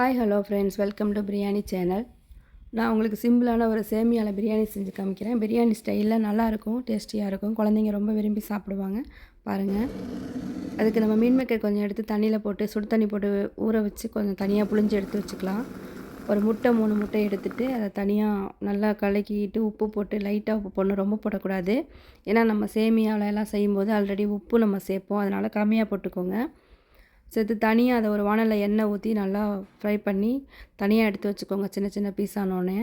Hi hello friends welcome to biryani channel நான் உங்களுக்கு சிம்பிளான ஒரு சேமியாவில் பிரியாணி செஞ்சு காமிக்கிறேன். பிரியாணி ஸ்டைலில் நல்லாயிருக்கும் டேஸ்டியாக இருக்கும். குழந்தைங்க ரொம்ப விரும்பி சாப்பிடுவாங்க. பாருங்கள் அதுக்கு நம்ம மீன் மேக்கர் கொஞ்சம் எடுத்து தண்ணியில் போட்டு சுடு தண்ணி போட்டு ஊற வச்சு கொஞ்சம் தனியாக புளிஞ்சு எடுத்து வச்சுக்கலாம். ஒரு முட்டை மூணு முட்டை எடுத்துகிட்டு அதை தனியாக நல்லா கலக்கிட்டு உப்பு போட்டு லைட்டாக உப்பு போடணும். ரொம்ப போடக்கூடாது. ஏன்னா நம்ம சேமியாவில் எல்லாம் செய்யும்போது ஆல்ரெடி உப்பு நம்ம சேர்ப்போம். அதனால் கம்மியாக போட்டுக்கோங்க. சேர்த்து தனியாக அதை ஒரு வானலில் எண்ணெய் ஊற்றி நல்லா ஃப்ரை பண்ணி தனியாக எடுத்து வச்சுக்கோங்க. சின்ன சின்ன பீஸ் ஆனோடனே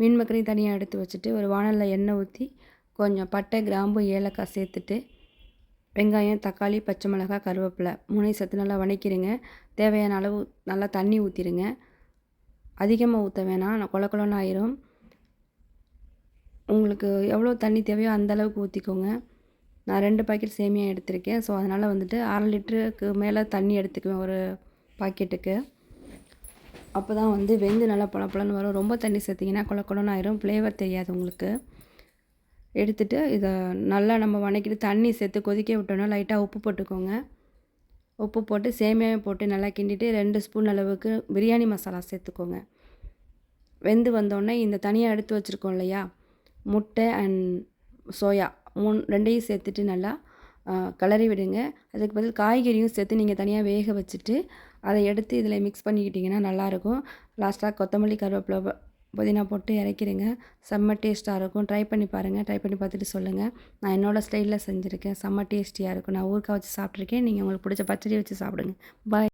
மீன் மக்கரையும் தனியாக எடுத்து வச்சுட்டு ஒரு வானலில் எண்ணெய் ஊற்றி கொஞ்சம் பட்டை கிராம்பு ஏலக்காய் சேர்த்துட்டு வெங்காயம் தக்காளி பச்சை மிளகாய் கருவேப்பிலை மூணையும் சேர்த்து நல்லா வணக்கிடுங்க தேவையான அளவு நல்லா தண்ணி ஊற்றிடுங்க அதிகமாக ஊற்ற வேணாம். கொல கொலன்னு ஆயிரும். உங்களுக்கு எவ்வளோ தண்ணி தேவையோ அந்தளவுக்கு ஊற்றிக்கோங்க நான் ரெண்டு பாக்கெட் சேமியா எடுத்திருக்கேன். ஸோ அதனால் வந்துட்டு அரை லிட்டருக்கு மேலே தண்ணி எடுத்துக்குவேன் ஒரு பாக்கெட்டுக்கு. அப்போ தான் வந்து வெந்து நல்லா பழப்பழன்னு வரும். ரொம்ப தண்ணி சேர்த்திங்கன்னா கொல ஆயிரும். ஃப்ளேவர் தெரியாது உங்களுக்கு. எடுத்துகிட்டு இதை நல்லா நம்ம வணக்கிட்டு தண்ணி சேர்த்து கொதிக்க விட்டோன்னா லைட்டாக உப்பு போட்டுக்கோங்க. உப்பு போட்டு சேமியாவை போட்டு நல்லா கிண்டிட்டு ரெண்டு ஸ்பூன் அளவுக்கு பிரியாணி மசாலா சேர்த்துக்கோங்க. வெந்து வந்தோடனே இந்த தனியாக எடுத்து வச்சுருக்கோம் இல்லையா? முட்டை அண்ட் சோயா மூணு ரெண்டையும் சேர்த்துட்டு நல்லா கிளறி விடுங்க. அதுக்கு பதில் காய்கறியும் சேர்த்து நீங்கள் தனியாக வேக வச்சுட்டு அதை எடுத்து இதில் மிக்ஸ் பண்ணிக்கிட்டிங்கன்னா நல்லாயிருக்கும். லாஸ்ட்டாக கொத்தமல்லி கருவேப்பிலை புதினா போட்டு இறக்கிடுங்க. செம்ம டேஸ்ட்டாக இருக்கும். ட்ரை பண்ணி பாருங்கள் ட்ரை பண்ணி பார்த்துட்டு சொல்லுங்கள் நான் என்னோடய ஸ்டைலில் செஞ்சுருக்கேன். செம்ம டேஸ்டியாக இருக்கும். நான் ஊருக்காக வச்சு சாப்பிட்ருக்கேன் நீங்கள் உங்களுக்கு பிடிச்ச பச்சடி வச்சு சாப்பிடுங்க. பாய்